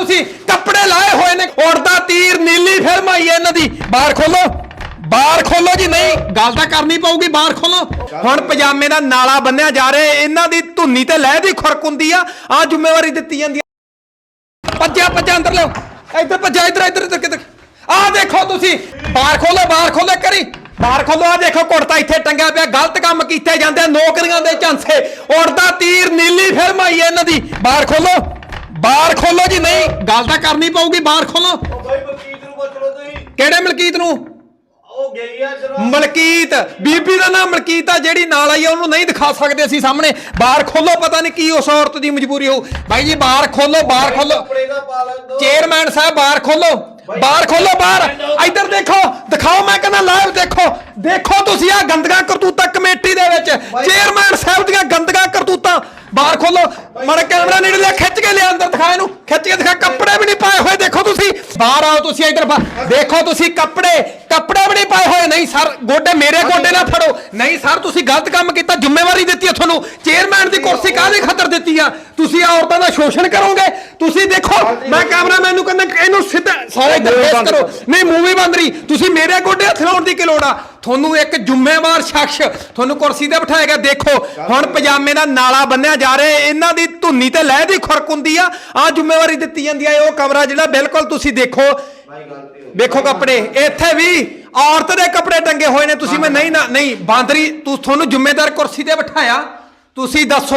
ਤੁਸੀਂ ਕੱਪੜੇ ਲਾਏ ਹੋਏ ਨੇ। ਉੜਦਾ ਤੀਰ, ਨੀਲੀ ਫਿਲਮ ਆਈ ਹੈ ਇਹਨਾਂ ਦੀ। ਬਾਹਰ ਖੋਲੋ। ਬਾਹਰ ਖੋਲੋ ਜੀ, ਨਹੀਂ। ਗੱਲ ਤਾਂ ਕਰਨੀ ਪਊਗੀ, ਬਾਹਰ ਖੋਲੋ। ਹੁਣ ਪਜਾਮੇ ਦਾ ਨਾਲਾ ਬੰਨਿਆ ਜਾ ਰਿਹਾ ਇਹਨਾਂ ਦੀ ਧੁੰਨੀ ਤੇ ਲਹਿ ਦੀ ਖੁਰਕ ਹੁੰਦੀ ਆ। ਆ ਜ਼ਿੰਮੇਵਾਰੀ ਦਿੱਤੀ ਜਾਂਦੀ ਆ। ਭੱਜਿਆ ਭੱਜਿਆ, ਅੰਦਰ ਲਿਓ ਇੱਧਰ ਭੱਜਿਆ, ਇੱਧਰ ਇੱਧਰ ਇੱਧਰ ਕਿੱਧਰ ਆ ਦੇਖੋ ਤੁਸੀਂ। ਬਾਹਰ ਖੋਲੋ ਬਾਹਰ ਖੋਲੋ ਕਰੀ ਬਾਹਰ ਖੋਲੋ, ਆ ਦੇਖੋ ਕੁੜਤਾ ਇੱਥੇ ਟੰਗਿਆ ਪਿਆ। ਗਲਤ ਕੰਮ ਕੀਤੇ ਜਾਂਦੇ ਨੌਕਰੀਆਂ ਦੇ ਝਾਂਸੇ। ਉੜਦਾ ਤੀਰ, ਨੀਲੀ ਫਿਲਮ ਆਈ ਹੈ ਇਹਨਾਂ ਦੀ। ਬਾਹਰ ਖੋਲੋ। ਬਾਹਰ ਖੋਲੋ ਜੀ ਨਹੀਂ। ਗੱਲ ਤਾਂ ਕਰਨੀ ਪਊਗੀ ਬਾਹਰ ਖੋਲੋ। ਬਾਈ ਮਲਕੀਤ ਨੂੰ ਪੁੱਛ ਲਓ ਤੁਸੀਂ। ਕਿਹੜੇ ਮਲਕੀਤ ਨੂੰ? ਉਹ ਗਈ ਆ ਜਰਾ ਮਲਕੀਤ। ਬੀਬੀ ਦਾ ਨਾਮ ਮਲਕੀਤ ਆ ਜਿਹੜੀ ਨਾਲ ਆਈ ਆ ਉਹਨੂੰ ਨਹੀਂ ਦਿਖਾ ਸਕਦੇ ਅਸੀਂ ਸਾਹਮਣੇ। ਬਾਹਰ ਖੋਲੋ ਪਤਾ ਨਹੀਂ ਕੀ ਉਸ ਔਰਤ ਦੀ ਮਜਬੂਰੀ ਹੋਊ। ਬਾਈ ਜੀ ਬਾਹਰ ਖੋਲੋ ਬਾਹਰ ਖੋਲੋ। ਕੱਪੜੇ ਦਾ ਪਾ ਲੈਣ ਦੋ ਚੇਅਰਮੈਨ ਸਾਹਿਬ ਬਾਹਰ ਖੋਲੋ। ਬਾਹਰ ਖੋਲੋ ਬਾਹਰ ਇੱਧਰ ਦੇਖੋ ਦਿਖਾਓ ਮੈਂ ਕਹਿੰਦਾ ਲਾਈਵ ਦੇਖੋ। ਦੇਖੋ ਤੁਸੀਂ ਆ ਗੰਦਗਾ ਕਰਤੂਤਾਂ ਕਮੇਟੀ ਦੇ ਵਿੱਚ। ਚੇਅਰਮੈਨ ਸਾਹਿਬ ਦੀਆਂ ਗੰਦਗਾ ਕਰਤੂਤਾਂ ਮੜ ਕੈਮਰਾ ਨੇੜੇ ਲਿਆ ਖਿੱਚ ਕੇ ਲਿਆ ਅੰਦਰ ਦਿਖਾ ਇਹਨੂੰ। ਕੇ ਦਿਖਾ ਕੱਪੜੇ ਵੀ ਨਹੀਂ ਪਾਏ ਹੋਏ ਦੇਖੋ ਤੁਸੀਂ। ਬਾਹਰ ਆਓ ਤੁਸੀਂ ਇੱਧਰ ਦੇਖੋ ਤੁਸੀਂ ਕੱਪੜੇ ਕੱਪੜੇ ਵੀ ਨਹੀਂ ਪਾਏ ਹੋਏ। ਨਹੀਂ ਸਰ ਗੋਡੇ ਮੇਰੇ ਗੋਡੇ ਨਾ ਫੜੋ। ਨਹੀਂ ਸਰ ਤੁਸੀਂ ਗਲਤ ਕੰਮ ਕੀਤਾ ਜ਼ਿੰਮੇਵਾਰੀ ਦਿੱਤੀ ਹੈ ਤੁਹਾਨੂੰ। ਚੇਅਰਮੈਨ ਦੀ ਕੁਰਸੀ ਕਾਹਦੇ ਖਾਤਰ ਦਿੱਤੀ ਆ? ਤੁਸੀਂ ਔਰਤਾਂ ਦਾ ਸ਼ੋਸ਼ਣ ਕਰੋਗੇ? ਤੁਸੀਂ ਦੇਖੋ ਮੈਂ ਕੈਮਰਾਮੈਨ ਨੂੰ ਕਹਿੰਦਾ ਇਹਨੂੰ ਸਿੱਧਾ ਸਾਰੇ ਇੱਧਰ ਫੇਸ ਕਰੋ। ਨਹੀਂ ਮੂਵੀ ਬੰਦ ਰਹੀ ਤੁਸੀਂ ਮੇਰੇ ਗੋਡੇ ਹੱਥ ਲਾਉਣ ਦੀ ਕੀ ਲੋੜ ਆ? ਤੁਹਾਨੂੰ ਇੱਕ ਜ਼ਿੰਮੇਵਾਰ ਸ਼ਖਸ ਤੁਹਾਨੂੰ ਕੁਰਸੀ ਤੇ ਬਿਠਾਇਆ ਗਿਆ। ਦੇਖੋ ਹੁਣ ਪਜਾਮੇ ਦਾ ਨਾਲਾ ਬੰਨਿਆ ਜਾ ਰਿਹਾ। ਇਹਨਾਂ ਦੀ ਧੁੰਨੀ ਤੇ ਲਹਿ ਦੀ ਖੁਰਕ ਹੁੰਦੀ ਆ। ਆ ਜ਼ਿੰਮੇਵਾਰੀ ਦਿੱਤੀ ਜਾਂਦੀ ਇਹ ਉਹ ਕਮਰਾ ਜਿਹੜਾ ਬਿਲਕੁਲ ਤੁਸੀਂ ਦੇਖੋ। ਹੋ ਵੇਖੋ ਕੱਪੜੇ ਇੱਥੇ ਵੀ ਔਰਤ ਦੇ ਕੱਪੜੇ ਟੰਗੇ ਹੋਏ ਨੇ। ਤੁਸੀਂ ਮੈਂ ਨਹੀਂ ਨਾ ਨਹੀਂ ਬਾਂਦਰੀ ਤੂੰ ਤੁਹਾਨੂੰ ਜ਼ਿੰਮੇਦਾਰ ਕੁਰਸੀ ਤੇ ਬਿਠਾਇਆ। ਤੁਸੀਂ ਦੱਸੋ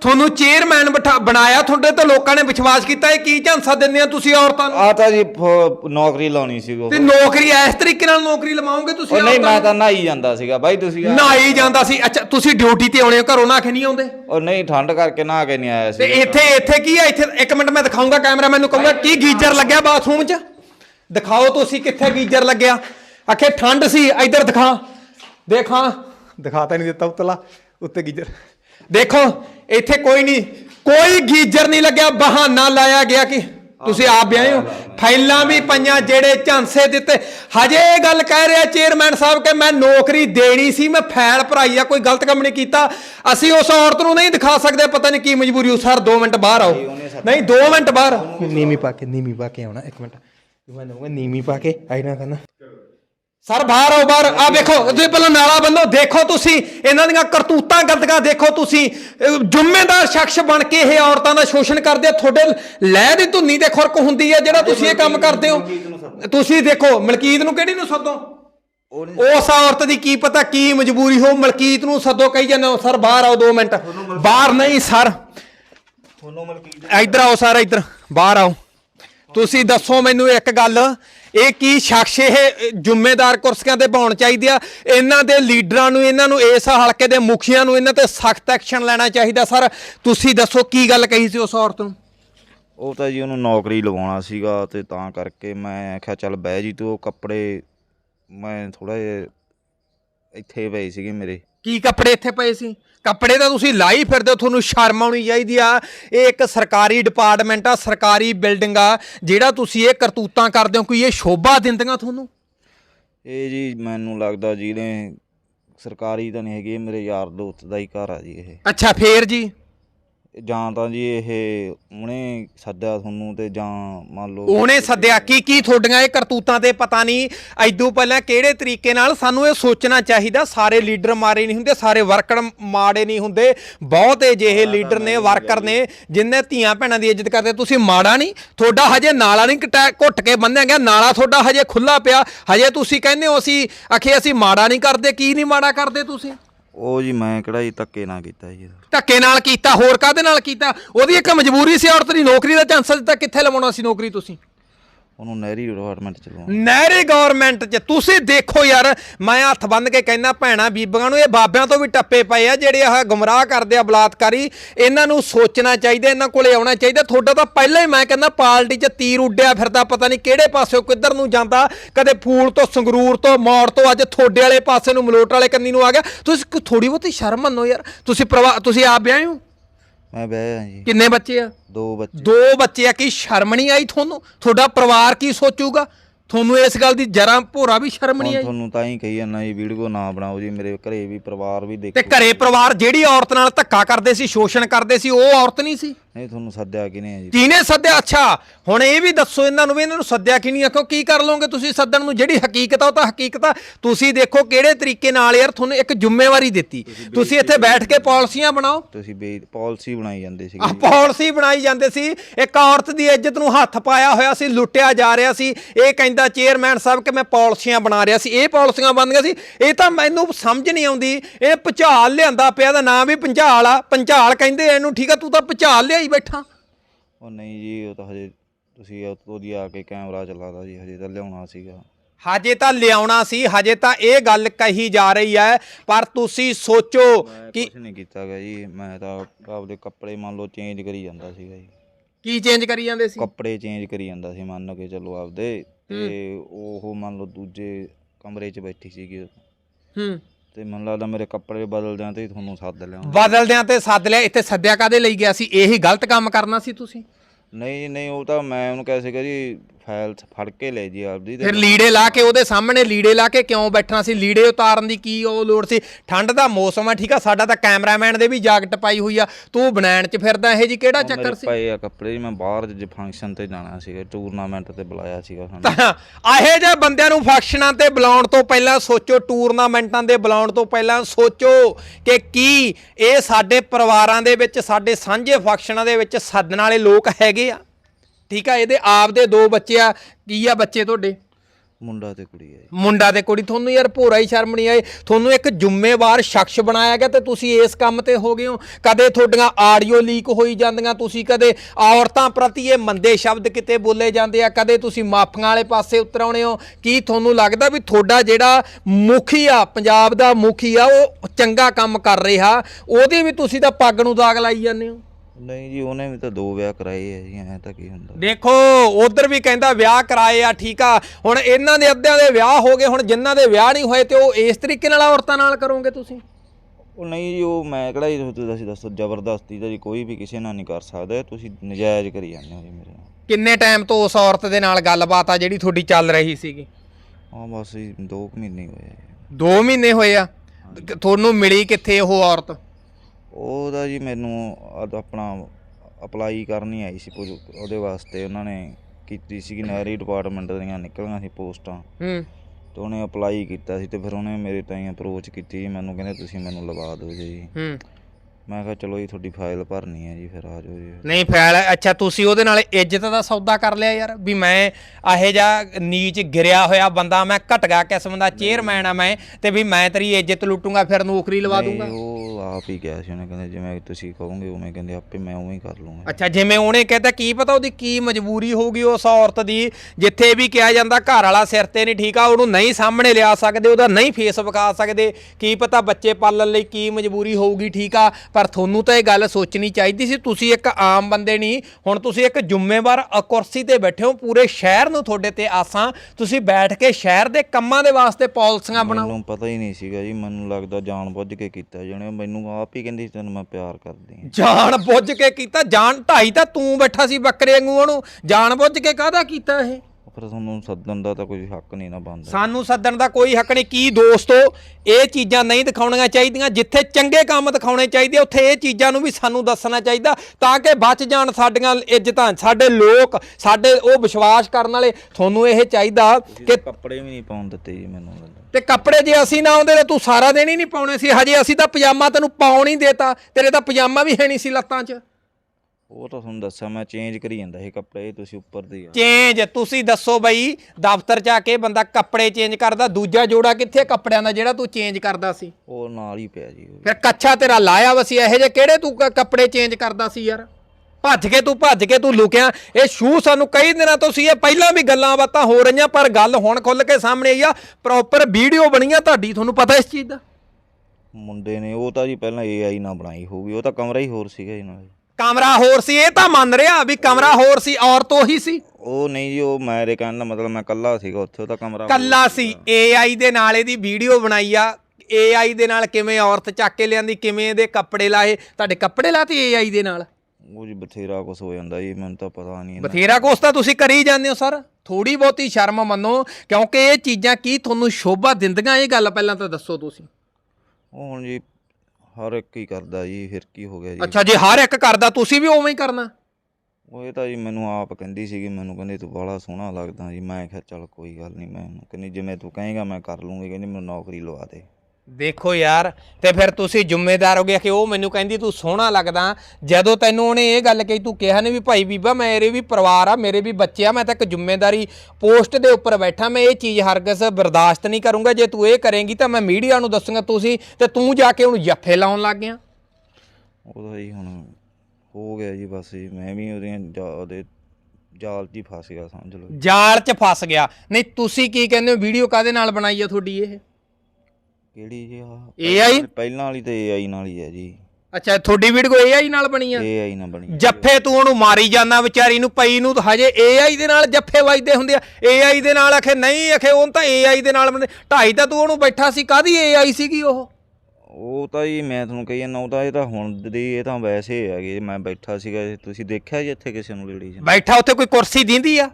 ਤੁਹਾਨੂੰ ਚੇਅਰਮੈਨ ਬਿਠਾ ਬਣਾਇਆ ਤੁਹਾਡੇ ਤੇ ਲੋਕਾਂ ਨੇ ਵਿਸ਼ਵਾਸ ਕੀਤਾ ਇਹ ਕੀ ਝਾਂਸਾ ਦਿੰਦੇ ਆ ਤੁਸੀਂ ਔਰਤਾਂ ਨੂੰ? ਆ ਤਾਂ ਜੀ ਫ- ਨੌਕਰੀ ਲਾਉਣੀ ਸੀ ਉਹ। ਤੇ ਨੌਕਰੀ ਇਸ ਤਰੀਕੇ ਨਾਲ ਨੌਕਰੀ ਲਵਾਓਗੇ ਤੁਸੀਂ ਉਹ ਨਹੀਂ ਮੈਂ? ਤਾਂ ਨਹਾਈ ਜਾਂਦਾ ਸੀਗਾ ਬਾਈ ਤੁਸੀਂ ਆ- ਨਹਾਈ ਜਾਂਦਾ ਸੀ ਅੱਛਾ ਤੁਸੀਂ ਡਿਊਟੀ ਤੇ ਆਉਣੇ ਹੋ ਘਰੋਂ ਨਾ ਕੇ ਨਹੀਂ ਆਉਂਦੇ? ਉਹ ਨਹੀਂ ਠੰਡ ਕਰਕੇ ਨਹਾ ਕੇ ਨਹੀਂ ਆਇਆ ਤੇ ਸੀ ਇੱਥੇ ਇੱਥੇ ਕੀ ਹੈ ਇੱਥੇ ਇੱਕ ਮਿੰਟ ਮੈਂ ਦਿਖਾਉਂਗਾ ਕੈਮਰਾਮੈਨ ਨੂੰ ਕਹੂੰਗਾ ਕੀ ਗੀਜ਼ਰ ਲੱਗਿਆ ਬਾਥਰੂਮ 'ਚ? ਦਿਖਾਓ ਤੁਸੀਂ ਕਿੱਥੇ ਗੀਜ਼ਰ ਲੱਗਿਆ। ਆਖੇ ਠੰਡ ਸੀ ਇੱਧਰ ਦਿਖਾ ਦੇਖਾਂ। ਦਿਖਾ ਤਾਂ ਨਹੀਂ ਦਿੱਤਾ ਉਤਲਾ ਉੱਤੇ ਗੀਜ਼ਰ। ਦੇਖੋ ਇੱਥੇ ਕੋਈ ਨਹੀਂ ਕੋਈ ਗੀਜ਼ਰ ਨਹੀਂ ਲੱਗਿਆ ਬਹਾਨਾ ਲਾਇਆ ਗਿਆ ਕਿ ਤੁਸੀਂ ਆਪ ਵਿਆਹੇ ਹੋ। ਫਾਈਲਾਂ ਵੀ ਪਈਆਂ ਜਿਹੜੇ ਝਾਂਸੇ ਦਿੱਤੇ। ਹਜੇ ਇਹ ਗੱਲ ਕਹਿ ਰਿਹਾ ਚੇਅਰਮੈਨ ਸਾਹਿਬ ਕਿ ਮੈਂ ਨੌਕਰੀ ਦੇਣੀ ਸੀ ਮੈਂ ਫਾਈਲ ਭਰਾਈ ਆ ਕੋਈ ਗਲਤ ਕੰਮ ਨਹੀਂ ਕੀਤਾ। ਅਸੀਂ ਉਸ ਔਰਤ ਨੂੰ ਨਹੀਂ ਦਿਖਾ ਸਕਦੇ ਪਤਾ ਨਹੀਂ ਕੀ ਮਜਬੂਰੀ ਹੋ ਸਰ 2 ਮਿੰਟ ਬਾਹਰ ਆਓ। ਨਹੀਂ 2 ਮਿੰਟ ਬਾਹਰ। ਨੀਵੀਂ ਪਾ ਕੇ ਨੀਵੀਂ ਪਾ ਕੇ ਆਉਣਾ 1 ਮਿੰਟ। ਮੈਂ ਨੀਵੀਂ ਪਾ ਕੇ ਆਇਨਾ ਕਰਨਾ। ਸਰ ਬਾਹਰ ਆਓ ਬਾਹਰ। ਆ ਵੇਖੋ ਤੁਸੀਂ ਪਹਿਲਾਂ ਨਾਲਾ ਬੰਨੋ ਦੇਖੋ ਤੁਸੀਂ ਇਹਨਾਂ ਦੀਆਂ ਕਰਤੂਤਾਂ ਗੰਦਗਾ ਦੇਖੋ ਤੁਸੀਂ। ਜ਼ਿੰਮੇਦਾਰ ਸ਼ਖਸ ਬਣ ਕੇ ਇਹ ਔਰਤਾਂ ਦਾ ਸ਼ੋਸ਼ਣ ਕਰਦੇ ਆ ਤੁਹਾਡੇ ਲਹਿ ਦੀ ਧੁੰਨੀ ਤੇ ਖੁਰਕ ਹੁੰਦੀ ਹੈ ਜਿਹੜਾ ਤੁਸੀਂ ਇਹ ਕੰਮ ਕਰਦੇ ਹੋ। ਤੁਸੀਂ ਦੇਖੋ ਮਲਕੀਤ ਨੂੰ ਕਿਹੜੀ ਨੂੰ ਸੱਦੋ? ਉਸ ਔਰਤ ਦੀ ਕੀ ਪਤਾ ਕੀ ਮਜਬੂਰੀ ਹੋ ਮਲਕੀਤ ਨੂੰ ਸੱਦੋ ਕਹੀ ਜਾਂਦੇ ਹੋ ਸਰ ਬਾਹਰ ਆਓ 2 ਮਿੰਟ। ਬਾਹਰ ਨਹੀਂ ਸਰ। ਤੁਹਾਨੂੰ ਮਲਕੀਤ ਇੱਧਰ ਆਓ ਸਰ ਇੱਧਰ। ਬਾਹਰ ਆਓ। ਤੁਸੀਂ ਦੱਸੋ ਮੈਨੂੰ ਇੱਕ ਗੱਲ, ਇਹ ਕੀ ਸ਼ਖਸ ਇਹ ਜ਼ਿੰਮੇਦਾਰ ਕੁਰਸੀਆਂ ਤੇ ਪਾਉਣ ਚਾਹੀਦੇ ਆ? ਇਹਨਾਂ ਦੇ ਲੀਡਰਾਂ ਨੂੰ, ਇਹਨਾਂ ਨੂੰ ਇਸ ਹਲਕੇ ਦੇ ਮੁਖੀਆਂ ਨੂੰ ਇਹਨਾਂ ਤੇ ਸਖਤ ਐਕਸ਼ਨ ਲੈਣਾ ਚਾਹੀਦਾ, ਸਰ। ਤੁਸੀਂ ਦੱਸੋ ਕੀ ਗੱਲ ਕਹੀ ਸੀ ਉਸ ਔਰਤ ਨੂੰ? ਉਹ ਤਾਂ ਜੀ ਉਹਨੂੰ ਨੌਕਰੀ ਲਵਾਉਣਾ ਸੀਗਾ ਤੇ ਤਾਂ ਕਰਕੇ ਮੈਂ ਆਖਿਆ, ਚੱਲ ਬਹਿ ਜੀ ਤੂੰ, ਉਹ ਕੱਪੜੇ ਮੈਂ ਥੋੜਾ ਜਿਹਾ ਇੱਥੇ ਪਏ ਸੀਗੇ ਮੇਰੇ। ਕੀ ਕੱਪੜੇ ਇੱਥੇ ਪਏ ਸੀ? ਕੱਪੜੇ ਤਾਂ ਤੁਸੀਂ ਲਾਈ ਫਿਰਦੇ ਹੋ ਤੁਹਾਨੂੰ ਸ਼ਰਮ ਆਉਣੀ ਚਾਹੀਦੀ ਆ। ਇਹ ਇੱਕ ਸਰਕਾਰੀ ਡਿਪਾਰਟਮੈਂਟ ਆ ਸਰਕਾਰੀ ਬਿਲਡਿੰਗ ਆ ਜਿਹੜਾ ਤੁਸੀਂ ਇਹ ਕਰਤੂਤਾਂ ਕਰਦੇ ਹੋ ਕੋਈ ਇਹ ਸ਼ੋਭਾ ਦਿੰਦੀਆਂ ਤੁਹਾਨੂੰ? ਇਹ ਜੀ ਮੈਨੂੰ ਲੱਗਦਾ ਜਿਹਨੇ ਸਰਕਾਰੀ ਤਾਂ ਨਹੀਂ ਹੈਗੀ ਇਹ ਮੇਰੇ ਯਾਰ ਦੋਸਤ ਦਾ ਹੀ ਘਰ ਆ ਜੀ ਇਹ। ਅੱਛਾ ਫੇਰ ਜੀ? ਜਾਂ ਤਾਂ ਜੀ ਇਹ ਉਹਨੇ ਸੱਦਿਆ ਤੁਹਾਨੂੰ ਤੇ ਜਾਂ ਮੰਨ ਲਓ ਉਹਨੇ ਸੱਦਿਆ। ਕੀ ਕੀ ਤੁਹਾਡੀਆਂ ਇਹ ਕਰਤੂਤਾਂ ਤੇ ਪਤਾ ਨਹੀਂ ਐਦੂ ਪਹਿਲਾਂ ਕਿਹੜੇ ਤਰੀਕੇ ਨਾਲ ਸਾਨੂੰ ਇਹ ਸੋਚਣਾ ਚਾਹੀਦਾ? ਸਾਰੇ ਲੀਡਰ ਮਾਰੇ ਨਹੀਂ ਹੁੰਦੇ ਸਾਰੇ ਵਰਕਰ ਮਾੜੇ ਨਹੀਂ ਹੁੰਦੇ। ਬਹੁਤ ਅਜਿਹੇ ਲੀਡਰ ਨੇ ਵਰਕਰ ਨੇ ਜਿਨ੍ਹਾਂ ਧੀਆਂ ਭੈਣਾਂ ਦੀ ਇੱਜ਼ਤ ਕਰਦੇ। ਤੁਸੀਂ ਮਾੜਾ ਨਹੀਂ ਤੁਹਾਡਾ ਹਜੇ ਨਾਲਾ ਨਹੀਂ ਕਟਾ ਘੁੱਟ ਕੇ ਬੰਨਿਆ ਗਿਆ। ਨਾਲਾ ਤੁਹਾਡਾ ਹਜੇ ਖੁੱਲਾ ਪਿਆ। ਹਜੇ ਤੁਸੀਂ ਕਹਿੰਦੇ ਹੋ ਅਸੀਂ ਆਖੇ ਅਸੀਂ ਮਾੜਾ ਨਹੀਂ ਕਰਦੇ ਕੀ ਨਹੀਂ ਮਾੜਾ ਕਰਦੇ ਤੁਸੀਂ? ਉਹ ਜੀ ਮੈਂ ਕਿਹੜਾ ਜੀ ਧੱਕੇ ਨਾ ਕੀਤਾ ਜੀ ਧੱਕੇ ਨਾਲ ਕੀਤਾ, ਹੋਰ ਕਾਦੇ ਨਾਲ ਕੀਤਾ? ਉਹਦੀ ਇੱਕ ਮਜਬੂਰੀ ਸੀ ਔਰਤ ਦੀ ਨੌਕਰੀ ਦਾ ਚਾਂਸ ਦਿੱਤਾ, ਕਿੱਥੇ ਲਵਾਉਣਾ ਸੀ ਨੌਕਰੀ ਤੁਸੀਂ? ਉਹਨੂੰ ਨਹਿਰੀ ਡਿਪਾਰਟਮੈਂਟ ਚ ਲਵਾਉਣਾ ਨਹਿਰੀ ਗਵਰਨਮੈਂਟ 'ਚ। ਤੁਸੀਂ ਦੇਖੋ ਯਾਰ, ਮੈਂ ਹੱਥ ਬੰਨ ਕੇ ਕਹਿੰਦਾ, ਭੈਣਾ, ਬੀਬੀਆਂ ਨੂੰ ਇਹ ਬਾਬਿਆਂ ਤੋਂ ਵੀ ਟੱਪੇ ਪਏ ਆ, ਜਿਹੜੇ ਆਹ ਗੁੰਮਰਾਹ ਕਰਦੇ ਆ ਬਲਾਤਕਾਰੀ। ਇਹਨਾਂ ਨੂੰ ਸੋਚਣਾ ਚਾਹੀਦਾ, ਇਹਨਾਂ ਕੋਲੇ ਆਉਣਾ ਚਾਹੀਦਾ। ਤੁਹਾਡਾ ਤਾਂ ਪਹਿਲਾਂ ਹੀ ਮੈਂ ਕਹਿੰਦਾ ਪਾਰਟੀ 'ਚ ਤੀਰ ਉੱਡਿਆ ਫਿਰਦਾ, ਪਤਾ ਨਹੀਂ ਕਿਹੜੇ ਪਾਸੇ ਕਿੱਧਰ ਨੂੰ ਜਾਂਦਾ। ਕਦੇ ਫੂਲ ਤੋਂ, ਸੰਗਰੂਰ ਤੋਂ, ਮੌੜ ਤੋਂ, ਅੱਜ ਤੁਹਾਡੇ ਵਾਲੇ ਪਾਸੇ ਨੂੰ ਮਲੋਟ ਵਾਲੇ ਕੰਨੀ ਨੂੰ ਆ ਗਿਆ। ਤੁਸੀਂ ਥੋੜੀ ਬਹੁਤੀ ਸ਼ਰਮ ਮੰਨੋ ਯਾਰ। ਤੁਸੀਂ ਪਰਿਵਾ- ਤੁਸੀਂ ਆਪ ਵਿਆਹੇ ਹੋ? ਮੈਂ ਬਹਿ ਆ ਜੀ। ਕਿੰਨੇ ਬੱਚੇ ਆ? ਦੋ ਬੱਚੇ। ਦੋ ਬੱਚੇ ਆ ਕੀ ਸ਼ਰਮ ਨਹੀਂ ਆਈ ਤੁਹਾਨੂੰ? ਤੁਹਾਡਾ ਪਰਿਵਾਰ ਕੀ ਸੋਚੂਗਾ? ਤੁਹਾਨੂੰ ਇਸ ਗੱਲ ਦੀ ਜਰਾ ਭੋਰਾ ਵੀ ਸ਼ਰਮ ਨਹੀਂ ਹੁਣ ਆਈ? ਤੁਹਾਨੂੰ ਤਾਂ ਹੀ ਕਹੀ ਜਾਂਦਾ ਜੀ ਵੀਡੀਓ ਨਾ ਬਣਾਓ ਜੀ ਮੇਰੇ ਘਰੇ ਵੀ ਪਰਿਵਾਰ ਵੀ ਤੇ ਦੇਖੋ ਘਰੇ ਪਰਿਵਾਰ ਜਿਹੜੀ ਔਰਤ ਨਾਲ ਧੱਕਾ ਕਰਦੇ ਸੀ ਸ਼ੋਸ਼ਣ ਕਰਦੇ ਸੀ ਉਹ ਔਰਤ ਨਹੀਂ ਸੀ? ਨਹੀਂ ਤੁਹਾਨੂੰ ਸੱਦਿਆ ਕਿਨੇ ਆ ਜੀ? ਕਿਹਨੇ ਸੱਦਿਆ? ਅੱਛਾ ਹੁਣ ਇਹ ਵੀ ਦੱਸੋ ਇਹਨਾਂ ਨੂੰ ਵੀ ਇਹਨਾਂ ਨੂੰ ਸੱਦਿਆ ਕਿ ਨਹੀਂ ਆਖੋ ਕੀ ਕਰ ਲਓਗੇ ਤੁਸੀਂ ਸੱਦਣ ਨੂੰ? ਜਿਹੜੀ ਹਕੀਕਤ ਆ ਉਹ ਤਾਂ ਹਕੀਕਤ ਆ। ਤੁਸੀਂ ਦੇਖੋ ਕਿਹੜੇ ਤਰੀਕੇ ਨਾਲ ਯਾਰ ਤੁਹਾਨੂੰ ਇੱਕ ਜ਼ਿੰਮੇਵਾਰੀ ਦਿੱਤੀ। ਤੁਸੀਂ ਇੱਥੇ ਬੈਠ ਕੇ ਪਾਲਿਸੀਆਂ ਬਣਾਓ। ਤੁਸੀਂ ਬੇ ਪਾਲਿਸੀ ਬਣਾਈ ਜਾਂਦੇ ਸੀ ਆ ਪਾਲਿਸੀ ਬਣਾਈ ਜਾਂਦੇ ਸੀ। ਇੱਕ ਔਰਤ ਦੀ ਇੱਜ਼ਤ ਨੂੰ ਹੱਥ ਪਾਇਆ ਹੋਇਆ ਸੀ ਲੁੱਟਿਆ ਜਾ ਰਿਹਾ ਸੀ। ਇਹ ਕਹਿੰਦਾ ਚੇਅਰਮੈਨ ਸਾਹਿਬ ਕਿ ਮੈਂ ਪਾਲਿਸੀਆਂ ਬਣਾ ਰਿਹਾ ਸੀ। ਇਹ ਪਾਲਿਸੀਆਂ ਬਣਦੀਆਂ ਸੀ। ਇਹ ਤਾਂ ਮੈਨੂੰ ਸਮਝ ਨਹੀਂ ਆਉਂਦੀ। ਇਹ ਭੁਚਾਲ ਲਿਆਂਦਾ ਪਿਆ ਦਾ ਨਾਮ ਵੀ ਭੁਚਾਲ ਆ। ਭੁਚਾਲ ਕਹਿੰਦੇ ਇਹਨੂੰ ਠੀਕ ਆ ਤੂੰ ਤਾਂ ਭੁਚਾਲ ਲਿਆਈ ਬੈਠਾ। ਉਹ ਨਹੀਂ ਜੀ ਉਹ ਤਾਂ ਹਜੇ ਤੁਸੀਂ ਉੱਤੋਂ ਦੀ ਆ ਕੇ ਕੈਮਰਾ ਚਲਾਦਾ ਜੀ ਹਜੇ ਤਾਂ ਲਿਆਉਣਾ ਸੀਗਾ। ਹਜੇ ਤਾਂ ਲਿਆਉਣਾ ਸੀ ਹਜੇ ਤਾਂ ਇਹ ਗੱਲ ਕਹੀ ਜਾ ਰਹੀ ਹੈ। ਪਰ ਤੁਸੀਂ ਸੋਚੋ ਕਿ ਕੁਝ ਨਹੀਂ ਕੀਤਾਗਾ ਜੀ। ਮੈਂ ਤਾਂ ਆਪਦੇ ਕੱਪੜੇ ਮੰਨ ਲਓ ਚੇਂਜ ਕਰੀ ਜਾਂਦਾ ਸੀਗਾ ਜੀ। ਕੀ ਚੇਂਜ ਕਰੀ ਜਾਂਦੇ ਸੀ? ਕੱਪੜੇ ਚੇਂਜ ਕਰੀ ਜਾਂਦਾ ਸੀ ਮੰਨ ਕੇ ਚੱਲੋ ਆਪਦੇ ਤੇ ਉਹ ਮੰਨ ਲਓ ਦੂਜੇ ਕਮਰੇ 'ਚ ਬੈਠੀ ਸੀਗੀ। ਹੂੰ। ਤੇ ਮੈਨੂੰ ਲੱਗਦਾ ਮੇਰੇ ਕੱਪੜੇ ਬਦਲ ਜਾਂ ਤੇ ਤੁਹਾਨੂੰ ਸੱਦ ਲਿਆ ਬਦਲਦਿਆਂ ਤੇ ਸੱਦ ਲਿਆ ਇੱਥੇ ਸੱਦਿਆ ਕਾਦੇ ਲਈ ਗਿਆ ਸੀ? ਇਹੀ ਗਲਤ ਕੰਮ ਕਰਨਾ ਸੀ ਤੁਸੀਂ? ਨਹੀਂ ਜੀ, ਨਹੀਂ ਉਹ ਤਾਂ ਮੈਂ ਉਹਨੂੰ ਕਿਹਾ ਸੀਗਾ ਜੀ ਫਾਈਲ ਫੜ ਕੇ ਲੈ ਜੀ ਆਪਦੀ ਤੇ ਫਿਰ ਲੀੜੇ ਲਾ ਕੇ ਉਹਦੇ ਸਾਹਮਣੇ ਲੀੜੇ ਲਾ ਕੇ ਕਿਉਂ ਬੈਠਣਾ ਸੀ? ਲੀੜੇ ਉਤਾਰਨ ਦੀ ਕੀ ਉਹ ਲੋੜ ਸੀ? ਠੰਡ ਦਾ ਮੌਸਮ ਆ ਠੀਕ ਆ ਸਾਡਾ ਤਾਂ ਕੈਮਰਾਮੈਨ ਦੇ ਵੀ ਜਾਕਟ ਪਾਈ ਹੋਈ ਆ। ਤੂੰ ਬਣਾਣ ਚ ਫਿਰਦਾ ਇਹ ਜੀ ਕਿਹੜਾ ਉਹ ਮੇਰੇ ਚੱਕਰ ਸੀ? ਪਏ ਆ ਕੱਪੜੇ ਜੀ ਮੈਂ ਬਾਹਰ ਜੇ ਫੰਕਸ਼ਨ ਤੇ ਜਾਣਾ ਸੀਗਾ ਟੂਰਨਾਮੈਂਟ ਤੇ ਬੁਲਾਇਆ ਸੀਗਾ ਸਾਨੂੰ। ਆਹੇ ਜਿਹੇ ਬੰਦਿਆਂ ਨੂੰ ਫੰਕਸ਼ਨਾਂ ਤੇ ਬੁਲਾਉਣ ਤੋਂ ਪਹਿਲਾਂ ਸੋਚੋ ਟੂਰਨਾਮੈਂਟਾਂ ਦੇ ਬੁਲਾਉਣ ਤੋਂ ਪਹਿਲਾਂ ਸੋਚੋ ਕਿ ਕੀ ਇਹ ਸਾਡੇ ਪਰਿਵਾਰਾਂ ਦੇ ਵਿੱਚ ਸਾਡੇ ਸਾਂਝੇ ਫੰਕਸ਼ਨਾਂ ਦੇ ਵਿੱਚ ਸੱਦਣ ਵਾਲੇ ਲੋਕ ਹੈਗੇ ਆ। ਠੀਕ ਆ ਇਹਦੇ ਆਪ ਦੇ ਦੋ ਬੱਚੇ ਆ। ਕੀ ਆ ਬੱਚੇ ਤੁਹਾਡੇ? ਮੁੰਡਾ ਤੇ ਕੁੜੀ ਹੈ ਜੀ। ਮੁੰਡਾ ਤੇ ਕੁੜੀ। ਤੁਹਾਨੂੰ ਯਾਰ ਭੋਰਾ ਹੀ ਸ਼ਰਮ ਨਹੀਂ ਆਏ ਤੁਹਾਨੂੰ ਇੱਕ ਜ਼ਿੰਮੇਵਾਰ ਸ਼ਖਸ ਬਣਾਇਆ ਗਿਆ ਤੇ ਤੁਸੀਂ ਇਸ ਕੰਮ ਤੇ ਹੋ ਗਏ ਹੋ। ਕਦੇ ਤੁਹਾਡੀਆਂ ਆਡੀਓ ਲੀਕ ਹੋਈ ਜਾਂਦੀਆਂ ਤੁਸੀਂ ਕਦੇ ਔਰਤਾਂ ਪ੍ਰਤੀ ਇਹ ਮੰਦੇ ਸ਼ਬਦ ਕਿਤੇ ਬੋਲੇ ਜਾਂਦੇ ਆ ਕਦੇ ਤੁਸੀਂ ਮਾਫੀਆਂ ਵਾਲੇ ਪਾਸੇ ਉਤਰਾਉਣੇ ਹੋ। ਕੀ ਤੁਹਾਨੂੰ ਲੱਗਦਾ ਵੀ ਤੁਹਾਡਾ ਜਿਹੜਾ ਮੁਖੀ ਆ ਪੰਜਾਬ ਦਾ ਮੁਖੀ ਆ ਉਹ ਚੰਗਾ ਕੰਮ ਕਰ ਰਿਹਾ? ਉਹਦੀ ਵੀ ਤੁਸੀਂ ਤਾਂ ਪੱਗ ਨੂੰ ਦਾਗ ਲਾਈ ਜਾਂਦੇ ਹੋ। ਨਹੀਂ ਜੀ ਉਹਨੇ ਵੀ ਤਾਂ ਦੋ ਵਿਆਹ ਕਰਾਏ ਆ ਜੀ ਐ ਤਾਂ ਕੀ ਹੁੰਦਾ। ਦੇਖੋ ਉਧਰ ਵੀ ਕਹਿੰਦਾ ਵਿਆਹ ਕਰਾਏ ਆ ਠੀਕ ਆ। ਹੁਣ ਇਹਨਾਂ ਦੇ ਅੱਧਿਆਂ ਦੇ ਵਿਆਹ ਹੋ ਗਏ ਹੁਣ ਜਿਨ੍ਹਾਂ ਦੇ ਵਿਆਹ ਨਹੀਂ ਹੋਏ ਤੇ ਉਹ ਇਸ ਤਰੀਕੇ ਨਾਲ ਔਰਤਾਂ ਨਾਲ ਕਰੋਗੇ ਤੁਸੀਂ? ਉਹ ਨਹੀਂ ਜੀ ਉਹ ਮੈਂ ਕਿਹੜਾ ਜੀ ਤੁਸੀਂ ਦੱਸੋ ਦੱਸੋ ਜ਼ਬਰਦਸਤੀ ਤਾਂ ਜੀ ਕੋਈ ਵੀ ਕਿਸੇ ਨਾਲ ਨਹੀਂ ਕਰ ਸਕਦਾ ਤੁਸੀਂ ਨਜਾਇਜ਼ ਕਰੀ ਜਾਂਦੇ ਹੋ ਜੀ ਮੇਰੇ ਨਾਲ। ਕਿੰਨੇ ਟਾਈਮ ਤੋਂ ਉਸ ਔਰਤ ਦੇ ਨਾਲ ਗੱਲਬਾਤ ਆ ਜਿਹੜੀ ਤੁਹਾਡੀ ਚੱਲ ਰਹੀ ਸੀਗੀ? ਹਾਂ ਬਸ ਜੀ 2 ਮਹੀਨੇ ਹੋਏ ਆ ਜੀ। 2 ਮਹੀਨੇ ਹੋਏ ਆ। ਤੁਹਾਨੂੰ ਮਿਲੀ ਕਿੱਥੇ ਉਹ ਔਰਤ? ਉਹਦਾ ਜੀ ਮੈਨੂੰ ਆਪਣਾ ਅਪਲਾਈ ਕਰਨੀ ਆਈ ਸੀ ਉਹਦੇ ਵਾਸਤੇ ਉਹਨਾਂ ਨੇ ਕੀਤੀ ਸੀ ਨਹਿਰੀ ਡਿਪਾਰਟਮੈਂਟ ਦੀਆਂ ਨਿਕਲੀਆਂ ਸੀ ਪੋਸਟਾਂ। ਹੂੰ। ਤੇ ਉਹਨੇ ਅਪਲਾਈ ਕੀਤਾ ਸੀ ਤੇ ਫਿਰ ਉਹਨੇ ਮੇਰੇ ਤਾਈਂ ਅਪਰੋਚ ਕੀਤੀ ਮੈਨੂੰ ਕਹਿੰਦੇ ਤੁਸੀਂ ਮੈਨੂੰ ਲਵਾ ਦਿਓ ਜੀ। ਹੂੰ। ਮੈਂ ਕਿਹਾ ਚਲੋ ਜੀ ਤੁਹਾਡੀ ਫਾਈਲ ਭਰਨੀ ਹੈ ਜੀ ਫਿਰ ਆ ਜਾਓ ਜੀ। ਨਹੀਂ ਫੈਲ ਅੱਛਾ ਤੁਸੀਂ ਉਹਦੇ ਨਾਲ ਇੱਜ਼ਤ ਦਾ ਸੌਦਾ ਕਰ ਲਿਆ ਯਾਰ ਵੀ ਮੈਂ ਆਹੇ ਜਾ ਨੀਚ ਗਿਰਿਆ ਹੋਇਆ ਬੰਦਾ ਮੈਂ ਘਟਗਾ ਕਿਸਮ ਦਾ ਚੇਅਰਮੈਨ ਆ ਮੈਂ ਤੇ ਵੀ ਮੈਂ ਤੇਰੀ ਇੱਜ਼ਤ ਲੁੱਟੂਗਾ ਫਿਰ ਨੌਕਰੀ ਲਵਾ ਦੂੰਗਾ। ਉਹ ਆਪ ਹੀ ਕਿਹਾ ਸੀ ਉਹਨੇ ਕਹਿੰਦੇ ਜਿਵੇਂ ਤੁਸੀਂ ਕਹੋਗੇ ਉਵੇਂ ਕਹਿੰਦੇ ਆਪੇ ਮੈਂ ਉਵੇਂ ਹੀ ਕਰ ਲੂੰਗਾ। ਅੱਛਾ ਜਿਵੇਂ ਉਹਨੇ ਕਹਿੰਦਾ ਕੀ ਪਤਾ ਉਹਦੀ ਕੀ ਮਜਬੂਰੀ ਹੋਊਗੀ ਉਸ ਔਰਤ ਦੀ ਜਿੱਥੇ ਵੀ ਕਿਹਾ ਜਾਂਦਾ ਘਰ ਵਾਲਾ ਸਿਰ ਤੇ ਨਹੀਂ ਠੀਕ ਆ ਉਹਨੂੰ ਨਹੀਂ ਸਾਹਮਣੇ ਲਿਆ ਸਕਦੇ ਉਹਦਾ ਨਹੀਂ ਫੇਸ ਵਿਖਾ ਸਕਦੇ ਕੀ ਪਤਾ ਬੱਚੇ ਪਾਲਣ ਲਈ ਕੀ ਮਜਬੂਰੀ ਹੋਊਗੀ ਠੀਕ ਆ ਪਰ ਤੁਹਾਨੂੰ ਤਾਂ ਇਹ ਗੱਲ ਸੋਚਣੀ ਚਾਹੀਦੀ ਸੀ ਤੁਸੀਂ ਇੱਕ ਆਮ ਬੰਦੇ ਨਹੀਂ ਹੁਣ ਤੁਸੀਂ ਇੱਕ ਜ਼ਿੰਮੇਵਾਰ ਕੁਰਸੀ ਤੇ ਬੈਠੇ ਹੋ ਪੂਰੇ ਸ਼ਹਿਰ ਨੂੰ ਤੁਹਾਡੇ ਤੇ ਆਸਾਂ ਤੁਸੀਂ ਬੈਠ ਕੇ ਸ਼ਹਿਰ ਦੇ ਕੰਮਾਂ ਦੇ ਵਾਸਤੇ ਪਾਲਿਸੀਆਂ ਬਣਾਓ। ਮੈਨੂੰ ਪਤਾ ਹੀ ਨਹੀਂ ਸੀਗਾ ਜੀ ਮੈਨੂੰ ਲੱਗਦਾ ਜਾਣ ਬੁੱਝ ਕੇ ਕੀਤਾ ਜਣੇ ਮੈਨੂੰ ਆਪ ਹੀ ਕਹਿੰਦੀ ਸੀ ਤੈਨੂੰ ਮੈਂ ਪਿਆਰ ਕਰਦੀ ਹਾਂ। ਜਾਣ ਬੁੱਝ ਕੇ ਕੀਤਾ ਜਾਣ ਢਾਈ ਤਾਂ ਤੂੰ ਬੈਠਾ ਸੀ ਬੱਕਰੇ ਵਾਂਗੂ ਉਹਨੂੰ ਜਾਣ ਬੁੱਝ ਕੇ ਕਾਹਦਾ ਕੀਤਾ ਇਹ? ਫਿਰ ਤੁਹਾਨੂੰ ਸੱਦਣ ਦਾ ਤਾਂ ਕੋਈ ਹੱਕ ਨਹੀਂ ਨਾ ਬਣਦਾ। ਸਾਨੂੰ ਸੱਦਣ ਦਾ ਕੋਈ ਹੱਕ ਨਹੀਂ। ਕੀ ਦੋਸਤੋ ਇਹ ਚੀਜ਼ਾਂ ਨਹੀਂ ਦਿਖਾਉਣੀਆਂ ਚਾਹੀਦੀਆਂ। ਜਿੱਥੇ ਚੰਗੇ ਕੰਮ ਦਿਖਾਉਣੇ ਚਾਹੀਦੇ ਉੱਥੇ ਇਹ ਚੀਜ਼ਾਂ ਨੂੰ ਵੀ ਸਾਨੂੰ ਦੱਸਣਾ ਚਾਹੀਦਾ ਤਾਂ ਕਿ ਬਚ ਜਾਣ ਸਾਡੀਆਂ ਇੱਜ਼ਤਾਂ ਸਾਡੇ ਲੋਕ ਸਾਡੇ ਉਹ ਵਿਸ਼ਵਾਸ ਕਰਨ ਵਾਲੇ। ਤੁਹਾਨੂੰ ਇਹ ਚਾਹੀਦਾ ਕਿ ਕੱਪੜੇ ਵੀ ਨਹੀਂ ਪਾਉਣ ਦਿੱਤੇ ਜੀ ਮੈਨੂੰ ਤੇ ਕੱਪੜੇ ਜੇ ਅਸੀਂ ਨਾ ਆਉਂਦੇ ਤਾਂ ਤੂੰ ਸਾਰਾ ਦਿਨ ਹੀ ਨਹੀਂ ਪਾਉਣੇ ਸੀ। ਹਜੇ ਅਸੀਂ ਤਾਂ ਪਜਾਮਾ ਤੈਨੂੰ ਪਾਉਣ ਹੀ ਦੇਤਾ। ਤੇਰੇ ਤਾਂ ਪਜਾਮਾ ਵੀ ਹੈ ਨਹੀਂ ਸੀ ਲੱਤਾਂ 'ਚ। ਉਹ ਤਾਂ ਤੁਹਾਨੂੰ ਦੱਸਿਆ ਮੈਂ ਚੇਂਜ ਕਰੀ ਜਾਂਦਾ ਇਹ ਕੱਪੜੇ ਤੁਸੀਂ ਉੱਪਰ ਦੇ ਆ। ਚੇਂਜ ਤੁਸੀਂ ਦੱਸੋ ਬਈ ਦਫ਼ਤਰ 'ਚ ਆ ਕੇ ਬੰਦਾ ਕੱਪੜੇ ਚੇਂਜ ਕਰਦਾ ਦੂਜਾ ਜੋੜਾ ਕਿੱਥੇ ਆ ਕੱਪੜਿਆਂ ਦਾ ਜਿਹੜਾ ਤੂੰ ਚੇਂਜ ਕਰਦਾ ਸੀ? ਉਹ ਨਾਲ ਹੀ ਪਿਆ ਜੀ ਉਹ। ਫਿਰ ਕੱਛਾ ਤੇਰਾ ਲਾਇਆ ਵਸੀ ਇਹੋ ਜਿਹੇ ਕਿਹੜੇ ਤੂੰ ਕ- ਕੱਪੜੇ ਚੇਂਜ ਕਰਦਾ ਸੀ ਯਾਰ? ਭੱਜ ਕੇ ਤੂੰ ਭੱਜ ਕੇ ਤੂੰ ਲੁਕਿਆ ਇਹ ਸ਼ੂ ਸਾਨੂੰ ਕਈ ਦਿਨਾਂ ਤੋਂ ਸੀ ਇਹ ਪਹਿਲਾਂ ਵੀ ਗੱਲਾਂ ਬਾਤਾਂ ਹੋ ਰਹੀਆਂ ਪਰ ਗੱਲ ਹੁਣ ਖੁੱਲ ਕੇ ਸਾਹਮਣੇ ਆਈ ਆ ਪ੍ਰੋਪਰ ਵੀਡੀਓ ਬਣੀ ਆ ਤੁਹਾਡੀ ਤੁਹਾਨੂੰ ਪਤਾ ਇਸ ਚੀਜ਼ ਦਾ? ਮੁੰਡੇ ਨੇ ਉਹ ਤਾਂ ਜੀ ਪਹਿਲਾਂ ਏਆਈ ਨਾਲ ਬਣਾਈ ਹੋਊਗੀ ਉਹ ਤਾਂ ਕਮਰਾ ਹੀ ਹੋਰ ਸੀਗਾ ਜੀ ਨਾਲ ਕਮਰਾ ਹੋਰ ਸੀ ਇਹ ਤਾਂ ਮੰਨ ਰਿਹਾ ਵੀ ਕਮਰਾ ਹੋਰ ਸੀ ਔਰਤ ਉਹੀ ਸੀ। ਉਹ ਨਹੀਂ ਜੀ ਉਹ ਮੇਰੇ ਕਹਿਣ ਦਾ ਮਤਲਬ ਮੈਂ ਕੱਲਾ ਸੀਗਾ ਉੱਥੇ ਉਹ ਤਾਂ ਕਮਰਾ ਕੱਲਾ ਸੀ। AI ਦੇ ਨਾਲ ਇਹਦੀ ਵੀਡੀਓ ਬਣਾਈ ਆ। AI ਦੇ ਨਾਲ ਕਿਵੇਂ ਔਰਤ ਚੱਕ ਕੇ ਲਿਆਂਦੀ ਕਿਵੇਂ ਇਹਦੇ ਕੱਪੜੇ ਲਾਏ। ਤੁਹਾਡੇ ਕੱਪੜੇ ਲਾਤੇ AI ਦੇ ਨਾਲ? ਉਹ ਜੀ ਬਥੇਰਾ ਕੁਝ ਹੋ ਜਾਂਦਾ ਜੀ ਮੈਨੂੰ ਤਾਂ ਪਤਾ ਨਹੀਂ ਬਥੇਰਾ ਕੁਛ ਤਾਂ ਤੁਸੀਂ ਕਰੀ ਜਾਂਦੇ ਹੋ ਸਰ। ਥੋੜੀ ਬਹੁਤੀ ਸ਼ਰਮ ਮੰਨੋ ਕਿਉਂਕਿ ਇਹ ਚੀਜ਼ਾਂ ਕੀ ਤੁਹਾਨੂੰ ਸ਼ੋਭਾ ਦਿੰਦੀਆਂ ਇਹ ਗੱਲ ਪਹਿਲਾਂ ਤਾਂ ਦੱਸੋ ਤੁਸੀਂ। ਉਹ ਹੁਣ ਜੀ ਹਰ ਇੱਕ ਹੀ ਕਰਦਾ ਜੀ ਫਿਰ ਕੀ ਹੋ ਗਿਆ ਜੀ? ਅੱਛਾ ਜੇ ਹਰ ਇੱਕ ਕਰਦਾ ਤੁਸੀਂ ਵੀ ਉਵੇਂ ਹੀ ਕਰਨਾ? ਉਹ ਇਹ ਤਾਂ ਜੀ ਮੈਨੂੰ ਆਪ ਕਹਿੰਦੀ ਸੀਗੀ ਮੈਨੂੰ ਕਹਿੰਦੀ ਤੂੰ ਬਾਹਲਾ ਸੋਹਣਾ ਲੱਗਦਾ ਜੀ। ਮੈਂ ਕਿਹਾ ਚੱਲ ਕੋਈ ਗੱਲ ਨਹੀਂ ਮੈਂ ਉਹਨੂੰ ਕਹਿੰਦੀ ਜਿਵੇਂ ਤੂੰ ਕਹੇਗਾ ਮੈਂ ਕਰ ਲੂੰਗੀ। ਕਹਿੰਦੀ ਮੈਨੂੰ ਨੌਕਰੀ ਲਵਾ ਦੇ। ਦੇਖੋ ਯਾਰ ਤੇ ਫਿਰ ਤੁਸੀਂ ਜ਼ਿੰਮੇਦਾਰ ਹੋ ਗਿਆ ਕਿ ਉਹ ਮੈਨੂੰ ਕਹਿੰਦੀ ਤੂੰ ਸੋਹਣਾ ਲੱਗਦਾ। ਜਦੋਂ ਤੈਨੂੰ ਉਹਨੇ ਇਹ ਗੱਲ ਕਹੀ ਤੂੰ ਕਿਹਾ ਨੇ ਵੀ ਭਾਈ ਬੀਬਾ ਮੇਰੇ ਵੀ ਪਰਿਵਾਰ ਆ ਮੇਰੇ ਵੀ ਬੱਚੇ ਆ ਮੈਂ ਤਾਂ ਇੱਕ ਜ਼ਿੰਮੇਦਾਰੀ ਪੋਸਟ ਦੇ ਉੱਪਰ ਬੈਠਾ ਮੈਂ ਇਹ ਚੀਜ਼ ਹਰਗਜ਼ ਬਰਦਾਸ਼ਤ ਨਹੀਂ ਕਰੂੰਗਾ। ਜੇ ਤੂੰ ਇਹ ਕਰੇਂਗੀ ਤਾਂ ਮੈਂ ਮੀਡੀਆ ਨੂੰ ਦੱਸੂਗਾ ਤੁਸੀਂ ਤੇ ਤੂੰ ਜਾ ਕੇ ਉਹਨੂੰ ਜੱਫੇ ਲਾਉਣ ਲੱਗ ਗਿਆ। ਉਹਦਾ ਜੀ ਹੁਣ ਹੋ ਗਿਆ ਜੀ ਬਸ ਜੀ ਮੈਂ ਵੀ ਉਹਦੀਆਂ ਜਾ- ਉਹਦੇ ਜਾਲ 'ਚ ਹੀ ਫਸ ਗਿਆ ਸਮਝ ਲਓ। ਜਾਲ 'ਚ ਫਸ ਗਿਆ। ਨਹੀਂ ਤੁਸੀਂ ਕੀ ਕਹਿੰਦੇ ਹੋ? ਵੀਡੀਓ ਕਾਦੇ ਨਾਲ ਬਣਾਈ ਆ ਤੁਹਾਡੀ ਇਹ? ਕਿਹੜੀ ਜੀ ਆ AI? ਪਹਿਲਾਂ ਵਾਲੀ ਤੇ AI ਨਾਲ ਹੀ ਹੈ ਜੀ। ਅੱਛਾ ਤੁਹਾਡੀ ਵੀਡੀਓ AI ਨਾਲ ਬਣੀ ਆ? AI ਨਾਲ ਬਣੀ ਜੱਫੇ ਤੂੰ ਉਹਨੂੰ ਮਾਰੀ ਜਾਂਦਾ ਵਿਚਾਰੀ ਨੂੰ ਪਈ ਨੂੰ ਹਜੇ AI ਦੇ ਨਾਲ ਜੱਫੇ ਵੱਜਦੇ ਹੁੰਦੇ ਆ। AI ਦੇ ਨਾਲ ਆਖੇ ਨਹੀਂ ਆਖੇ ਉਹ ਤਾਂ AI ਦੇ ਨਾਲ ਬੰਦੇ ਢਾਈ ਤਾਂ ਤੂੰ ਉਹਨੂੰ ਬੈਠਾ ਸੀ ਕਾਦੀ AI ਸੀਗੀ ਉਹ? ਉਹ ਤਾਂ ਜੀ ਮੈਂ ਤੁਹਾਨੂੰ ਕਹੀ ਜਾਂਦਾ ਉਹ ਤਾਂ ਇਹ ਤਾਂ ਹੁਣ ਦੀ ਇਹ ਤਾਂ ਵੈਸੇ ਹੈਗੇ। ਮੈਂ ਬੈਠਾ ਸੀਗਾ ਤੁਸੀਂ ਦੇਖਿਆ ਜੀ ਇੱਥੇ ਕਿਸੇ ਨੂੰ ਲੇਡੀਜ਼ ਬੈਠਾ ਉੱਥੇ ਕੋਈ ਕੁਰਸੀ ਦਿੰਦੀ ਆ?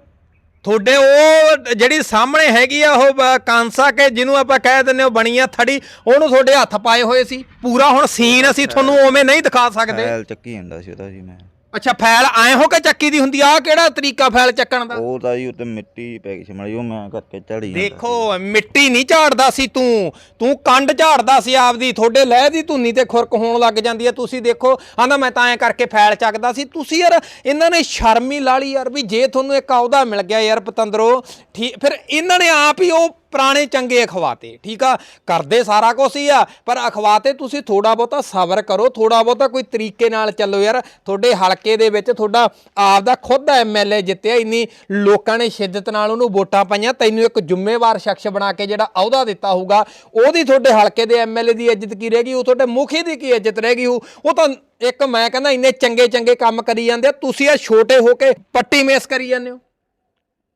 ਤੁਹਾਡੇ ਉਹ ਜਿਹੜੀ ਸਾਹਮਣੇ ਹੈਗੀ ਆ ਉਹ ਬ- ਕਾਂਸਾ ਕੇ ਜਿਹਨੂੰ ਆਪਾਂ ਕਹਿ ਦਿੰਦੇ ਉਹ ਬਣੀ ਆ ਥੜੀ ਉਹਨੂੰ ਤੁਹਾਡੇ ਹੱਥ ਪਾਏ ਹੋਏ ਸੀ। ਪੂਰਾ ਹੁਣ ਸੀਨ ਅਸੀਂ ਤੁਹਾਨੂੰ ਉਵੇਂ ਨਹੀਂ ਦਿਖਾ ਸਕਦੇ। ਚੱਕੀ ਜਾਂਦਾ ਸੀ ਉਹਦਾ ਜੀ ਮੈਂ। ਅੱਛਾ ਫੈਲ ਐ ਹੋ ਕੇ ਚੱਕੀ ਦੀ ਹੁੰਦੀ ਆ ਕਿਹੜਾ ਤਰੀਕਾ ਫੈਲ ਚੱਕਣ ਦਾ? ਉਹ ਤਾਂ ਜੀ ਉੱਤੇ ਮਿੱਟੀ ਪੈ ਗਈ ਸੀ ਮੜੀ ਉਹ ਮੈਂ ਕਰਕੇ ਝੜੀ ਜਾਂਦਾ ਦੇਖੋ ਮਿੱਟੀ ਨਹੀਂ ਝਾੜਦਾ ਸੀ ਤੂੰ। ਤੂੰ ਕੰਡ ਝਾੜਦਾ ਸੀ ਆਪਦੀ ਤੁਹਾਡੇ ਲਹਿ ਦੀ ਧੁੰਨੀ ਤੇ ਖੁਰਕ ਹੋਣ ਲੱਗ ਜਾਂਦੀ ਹੈ ਤੁਸੀਂ ਦੇਖੋ ਆਂਦਾ ਮੈਂ ਤਾਂ ਐ ਕਰਕੇ ਫੈਲ ਚੱਕਦਾ ਸੀ। ਤੁਸੀਂ ਯਾਰ ਇਹਨਾਂ ਨੇ ਸ਼ਰਮ ਹੀ ਲਾ ਲਈ ਯਾਰ ਵੀ ਜੇ ਤੁਹਾਨੂੰ ਇੱਕ ਅਹੁਦਾ ਮਿਲ ਗਿਆ ਯਾਰ ਪਤੰਦਰੋ ਠੀਕ ਫਿਰ ਇਹਨਾਂ ਨੇ ਆਪ ਹੀ ਉਹ ਪੁਰਾਣੇ ਚੰਗੇ ਅਖਵਾਤੇ, ਠੀਕ ਆ? ਕਰਦੇ ਸਾਰਾ ਕੁਝ ਹੀ ਆ, ਪਰ ਅਖਵਾਤੇ ਤੁਸੀਂ ਥੋੜਾ ਬਹੁਤਾ ਸਬਰ ਕਰੋ ਥੋੜਾ ਬਹੁਤਾ ਕੋਈ ਤਰੀਕੇ ਨਾਲ ਚੱਲੋ ਯਾਰ। ਤੁਹਾਡੇ ਹਲਕੇ ਦੇ ਵਿੱਚ ਤੁਹਾਡਾ ਆਪ ਦਾ ਖੁਦ ਦਾ ਐਮਐਲਏ ਜਿੱਤਿਆ, ਇੰਨੀ ਲੋਕਾਂ ਨੇ ਸ਼ਿੱਦਤ ਨਾਲ ਉਹਨੂੰ ਵੋਟਾਂ ਪਾਈਆਂ, ਤੈਨੂੰ ਇੱਕ ਜ਼ਿੰਮੇਵਾਰ ਸ਼ਖਸ ਬਣਾ ਕੇ ਜਿਹੜਾ ਅਹੁਦਾ ਦਿੱਤਾ ਹੋਊਗਾ, ਉਹਦੀ ਤੁਹਾਡੇ ਹਲਕੇ ਦੇ ਐਮਐਲਏ ਦੀ ਇੱਜ਼ਤ ਕੀ ਰਹੇਗੀ? ਉਹ ਤੁਹਾਡੇ ਮੁਖੀ ਦੀ ਕੀ ਇੱਜ਼ਤ ਰਹੇਗੀ? ਉਹ ਉਹ ਤਾਂ ਇੱਕ ਮੈਂ ਕਹਿੰਦਾ ਇੰਨੇ ਚੰਗੇ ਚੰਗੇ ਕੰਮ ਕਰੀ ਜਾਂਦੇ ਆ, ਤੁਸੀਂ ਆ ਛੋਟੇ ਹੋ ਕੇ ਪੱਟੀ ਮੇਸ ਕਰੀ ਜਾਂਦੇ ਹੋ।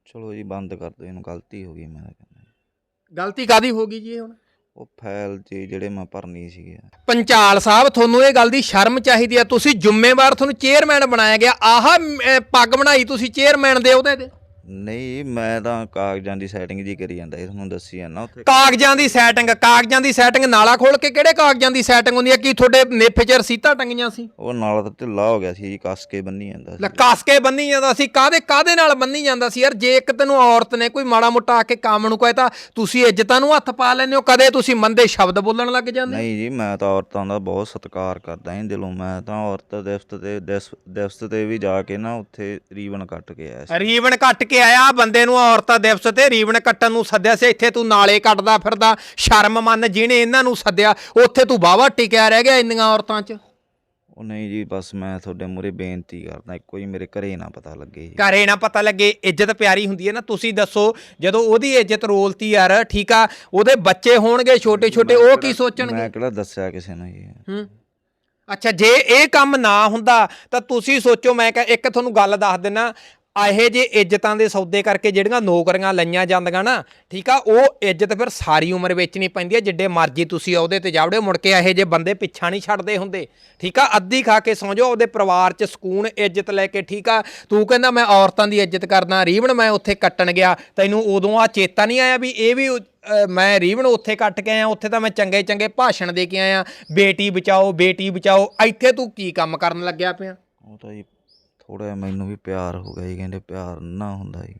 ਚਲੋ ਜੀ, ਬੰਦ ਕਰ ਦਿਓ, ਇਹਨੂੰ ਗਲਤੀ ਹੋ ਗਈ, ਮੈਂ ਕਹਿੰਦਾ। ਗਲਤੀ ਕਾਦੀ ਹੋ ਗਈ ਜੀ ਇਹ ਹੁਣ? ਉਹ ਫੈਲ ਜੀ ਜਿਹੜੇ ਮੈਂ ਭਰਨੀ ਸੀਗੇ ਪੰਚਾਲ ਸਾਹਿਬ ਤੁਹਾਨੂੰ ਇਹ ਗੱਲ ਦੀ ਸ਼ਰਮ ਚਾਹੀਦੀ ਆ। ਤੁਸੀਂ ਜ਼ਿੰਮੇਵਾਰ ਤੁਹਾਨੂੰ ਚੇਅਰਮੈਨ ਬਣਾਇਆ ਗਿਆ। ਆਹ ਅਹ, ਪੱਗ ਬਣਾਈ ਤੁਸੀਂ ਚੇਅਰਮੈਨ ਦੇ ਉਹਦੇ ਤੇ। ਨਹੀਂ ਮੈਂ ਤਾਂ ਕਾਗਜ਼ਾਂ ਦੀ ਸੈਟਿੰਗ ਜੀ ਕਰੀ ਜਾਂਦਾ ਇਹ ਤੁਹਾਨੂੰ ਦੱਸੀ ਜਾਂਦਾ ਉੱਥੇ। ਕਾਗਜ਼ਾਂ ਦੀ ਸੈਟਿੰਗ ਕਾਗਜ਼ਾਂ ਦੀ ਸੈਟਿੰਗ ਨਾਲਾ ਖੋਲ ਕੇ ਕਿਹੜੇ ਕਾਗਜ਼ਾਂ ਦੀ ਸੈਟਿੰਗ ਹੁੰਦੀ ਆ? ਕੀ ਤੁਹਾਡੇ ਨੇਫੇ 'ਚ ਰਸੀਤਾਂ ਟੰਗੀਆਂ ਸੀ? ਉਹ ਨਾਲ ਤਾਂ ਢਿੱਲਾ ਹੋ ਗਿਆ ਸੀ ਜੀ ਕੱਸ ਕੇ ਬੰਨੀ ਜਾਂਦਾ ਲੈ ਸੀ ਕੱਸ ਕੇ ਬੰਨੀ ਜਾਂਦਾ ਸੀ ਕਾਦੇ ਕਾਦੇ ਨਾਲ ਬੰਨੀ ਜਾਂਦਾ ਸੀ? ਯਾਰ ਜੇ ਇੱਕ ਤੈਨੂੰ ਔਰਤ ਨੇ ਕੋਈ ਮਾੜਾ ਮੋਟਾ ਆ ਕੇ ਕੰਮ ਨੂੰ ਕਹੇ ਤਾਂ ਤੁਸੀਂ ਇੱਜ਼ਤਾਂ ਨੂੰ ਹੱਥ ਪਾ ਲੈਂਦੇ ਹੋ ਕਦੇ ਤੁਸੀਂ ਮੰਦੇ ਸ਼ਬਦ ਬੋਲਣ ਲੱਗ ਜਾਂਦੇ ਨਹੀਂ ਜੀ ਮੈਂ ਤਾਂ ਔਰਤਾਂ ਦਾ ਬਹੁਤ ਸਤਿਕਾਰ ਕਰਦਾ ਹਾਂ ਦਿਲੋਂ। ਮੈਂ ਤਾਂ ਔਰਤ ਦਿਵਸ ਤੇ ਦਿਵਸ- ਦਿਵਸ ਤੇ ਵੀ ਜਾ ਕੇ ਨਾ ਉੱਥੇ ਰੀਬਨ ਕੱਟ ਕੇ ਆਇਆ ਸੀ। ਰੀਵਨ ਕੱਟ ਕੇ ਆਇਆ ਬੰਦੇ ਨੂੰ ਔਰਤਾਂ ਦਿਵਸ ਤੇ ਰੀਵਨ ਕੱਟਣ ਨੂੰ ਸੱਦਿਆ ਸੀ ਇੱਥੇ ਤੂੰ ਨਾਲੇ ਕੱਟਦਾ ਫਿਰਦਾ ਸ਼ਰਮ ਮੰਨ ਜਿਹਨੇ ਇਹਨਾਂ ਨੂੰ ਸੱਦਿਆ ਉੱਥੇ ਤੂੰ ਬਾਵਾ ਟਿਕਿਆ ਰਹਿ ਗਿਆ ਇੰਨੀਆਂ ਔਰਤਾਂ 'ਚ। ਉਹ ਨਹੀਂ ਜੀ ਬਸ ਮੈਂ ਤੁਹਾਡੇ ਮੂਹਰੇ ਬੇਨਤੀ ਕਰਦਾ ਇੱਕੋ ਹੀ ਮੇਰੇ ਘਰੇ ਨਾ ਪਤਾ ਲੱਗੇ ਜੀ ਘਰੇ ਨਾ ਪਤਾ ਲੱਗੇ ਇੱਜ਼ਤ ਪਿਆਰੀ ਹੁੰਦੀ ਹੈ ਨਾ ਤੁਸੀਂ ਦੱਸੋ ਜਦੋਂ ਉਹਦੀ ਇੱਜ਼ਤ ਰੋਲਤੀ ਯਾਰ ਠੀਕ ਆ ਉਹਦੇ ਬੱਚੇ ਹੋਣਗੇ ਛੋਟੇ ਛੋਟੇ ਉਹ ਕੀ ਸੋਚਣਗੇ? ਮੈਂ ਕਿਹੜਾ ਦੱਸਿਆ ਕਿਸੇ ਨੂੰ ਜੀ ਹੂੰ। ਅੱਛਾ ਜੇ ਇਹ ਕੰਮ ਨਾ ਹੁੰਦਾ ਤਾਂ ਤੁਸੀਂ ਸੋਚੋ ਮੈਂ ਕਹ ਇੱਕ ਤੁਹਾਨੂੰ ਗੱਲ ਦੱਸ ਦਿੰਨਾ ਇਹੇ ਜੇ ਇੱਜ਼ਤਾਂ ਦੇ ਸੌਦੇ ਕਰਕੇ ਜਿਹੜੀਆਂ ਨੌਕਰੀਆਂ ਲਈਆਂ ਜਾਂਦੀਆਂ ਨਾ, ਠੀਕ ਆ, ਉਹ ਇੱਜ਼ਤ ਫਿਰ ਸਾਰੀ ਉਮਰ ਵੇਚਣੀ ਪੈਂਦੀ ਹੈ ਜਿੱਡੇ ਮਰਜ਼ੀ ਤੁਸੀਂ ਉਹਦੇ ਤੇ ਜਾਵੜੇ ਮੁੜ ਕੇ ਇਹੇ ਜੇ ਬੰਦੇ ਪਿੱਛਾ ਨਹੀਂ ਛੱਡਦੇ ਹੁੰਦੇ, ਠੀਕ ਆ, ਅੱਧੀ ਖਾ ਕੇ ਸੌਂ ਜਾਓ, ਉਹਦੇ ਪਰਿਵਾਰ 'ਚ ਸਕੂਨ ਇੱਜ਼ਤ ਲੈ ਕੇ, ਠੀਕ ਆ, ਤੂੰ ਕਹਿੰਦਾ ਮੈਂ ਔਰਤਾਂ ਦੀ ਇੱਜ਼ਤ ਕਰਦਾ ਰੀਵਨ ਮੈਂ ਉੱਥੇ ਕੱਟਣ ਗਿਆ, ਤੈਨੂੰ ਉਦੋਂ ਆ ਚੇਤਾ ਨਹੀਂ ਆਇਆ ਵੀ ਇਹ ਵੀ ਮੈਂ ਰੀਵਨ ਉੱਥੇ ਕੱਟ ਕੇ ਆਇਆ, ਉੱਥੇ ਤਾਂ ਮੈਂ ਚੰਗੇ ਚੰਗੇ ਭਾਸ਼ਣ ਦੇ ਕੇ ਆਇਆ, ਬੇਟੀ ਬਚਾਓ ਬੇਟੀ ਬਚਾਓ, ਇੱਥੇ ਤੂੰ ਕੀ ਕੰਮ ਕਰਨ ਲੱਗਿਆ ਪਿਆ? ਉਹ ਤਾਂ ਜੀ ਥੋੜਾ ਮੈਨੂੰ ਵੀ ਪਿਆਰ ਹੋ ਗਿਆ ਜੀ ਕਹਿੰਦੇ ਪਿਆਰ ਨਾ ਹੁੰਦਾ ਜੀ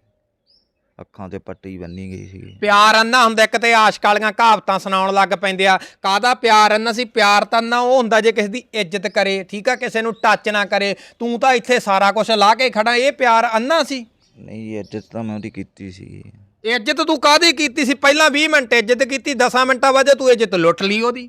ਅੱਖਾਂ ਤੇ ਪੱਟੀ ਬੰਨੀ ਗਈ ਸੀ ਪਿਆਰ ਅੰਨਾ ਹੁੰਦਾ ਇੱਕ ਤੇ ਆਸ਼ਕ ਵਾਲੀਆਂ ਕਹਾਵਤਾਂ ਸੁਣਾਉਣ ਲੱਗ ਪੈਂਦੇ ਆ। ਕਾਦਾ ਪਿਆਰ ਅੰਨਾ ਸੀ? ਪਿਆਰ ਤਾਂ ਨਾ ਉਹ ਹੁੰਦਾ ਜੇ ਕਿਸੇ ਦੀ ਇੱਜ਼ਤ ਕਰੇ ਠੀਕ ਆ ਕਿਸੇ ਨੂੰ ਟੱਚ ਨਾ ਕਰੇ। ਤੂੰ ਤਾਂ ਇੱਥੇ ਸਾਰਾ ਕੁਝ ਲਾ ਕੇ ਖੜਾ ਇਹ ਪਿਆਰ ਅੰਨਾ ਸੀ? ਨਹੀਂ ਜੀ, ਇੱਜ਼ਤ ਤਾਂ ਮੈਂ ਉਹਦੀ ਕੀਤੀ ਸੀ ਇੱਜ਼ਤ ਤੂੰ ਕਾਦੀ ਕੀਤੀ ਸੀ? ਪਹਿਲਾਂ 20 ਮਿੰਟ ਇੱਜ਼ਤ ਕੀਤੀ 10 ਮਿੰਟਾਂ ਬਾਅਦ ਤੂੰ ਇੱਜ਼ਤ ਲੁੱਟ ਲਈ ਉਹਦੀ।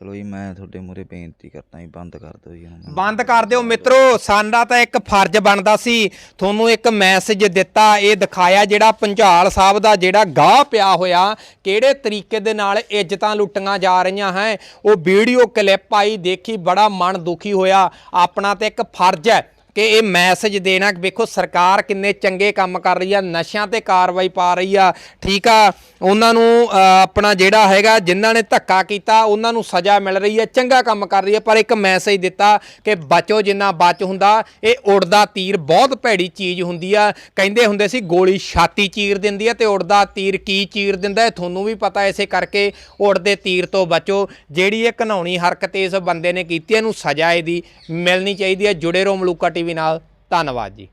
ਚਲੋ ਜੀ, ਮੈਂ ਤੁਹਾਡੇ ਮੂਹਰੇ ਬੇਨਤੀ ਕਰਦਾ ਜੀ, ਬੰਦ ਕਰ ਦਿਓ ਜੀ ਇਹਨੂੰ ਬੰਦ ਕਰ ਦਿਓ ਮਿੱਤਰੋ, ਸਾਡਾ ਤਾਂ ਇੱਕ ਫਰਜ਼ ਬਣਦਾ ਸੀ, ਤੁਹਾਨੂੰ ਇੱਕ ਮੈਸੇਜ ਦਿੱਤਾ, ਇਹ ਦਿਖਾਇਆ ਜਿਹੜਾ ਪੰਝਾਲ ਸਾਹਿਬ ਦਾ ਜਿਹੜਾ ਗਾਹ ਪਿਆ ਹੋਇਆ, ਕਿਹੜੇ ਤਰੀਕੇ ਦੇ ਨਾਲ ਇੱਜ਼ਤਾਂ ਲੁੱਟੀਆਂ ਜਾ ਰਹੀਆਂ ਹੈ। ਉਹ ਵੀਡੀਓ ਕਲਿੱਪ ਆਈ, ਦੇਖੀ, ਬੜਾ ਮਨ ਦੁਖੀ ਹੋਇਆ। ਆਪਣਾ ਤਾਂ ਇੱਕ ਫਰਜ਼ ਹੈ ਕਿ ਇਹ ਮੈਸੇਜ ਦੇਣਾ ਕਿ ਵੇਖੋ ਸਰਕਾਰ ਕਿੰਨੇ ਚੰਗੇ ਕੰਮ ਕਰ ਰਹੀ ਆ, ਨਸ਼ਿਆਂ ਤੇ ਕਾਰਵਾਈ ਪਾ ਰਹੀ ਆ। ਠੀਕ ਆ, ਉਹਨਾਂ ਨੂੰ ਆਪਣਾ ਜਿਹੜਾ ਹੈਗਾ, ਜਿਨ੍ਹਾਂ ਨੇ ਧੱਕਾ ਕੀਤਾ, ਉਹਨਾਂ ਨੂੰ ਸਜ਼ਾ ਮਿਲ ਰਹੀ ਹੈ ਚੰਗਾ ਕੰਮ ਕਰ ਰਹੀ ਹੈ ਪਰ ਇੱਕ ਮੈਸੇਜ ਦਿੱਤਾ ਕਿ ਬਚੋ ਜਿੰਨਾ ਬਚ ਹੁੰਦਾ, ਇਹ ਉੜਦਾ ਤੀਰ ਬਹੁਤ ਭੈੜੀ ਚੀਜ਼ ਹੁੰਦੀ ਆ। ਕਹਿੰਦੇ ਹੁੰਦੇ ਸੀ, ਗੋਲੀ ਛਾਤੀ ਚੀਰ ਦਿੰਦੀ ਆ ਤੇ ਉੜਦਾ ਤੀਰ ਕੀ ਚੀਰ ਦਿੰਦਾ ਹੈ, ਤੁਹਾਨੂੰ ਵੀ ਪਤਾ ਇਸੇ ਕਰਕੇ ਉੜਦੇ ਤੀਰ ਤੋਂ ਬਚੋ। ਜਿਹੜੀ ਇਹ ਘਨਾਉਣੀ ਹਰਕਤ ਇਸ ਬੰਦੇ ਨੇ ਕੀਤੀ ਇਹਨੂੰ ਸਜ਼ਾ ਇਹਦੀ ਮਿਲਣੀ ਚਾਹੀਦੀ ਹੈ ਜੁੜੇ ਰਹੋ ਮਲੂਕਾ ਟੀਵੀ ਨਾਲ। ਧੰਨਵਾਦ ਜੀ।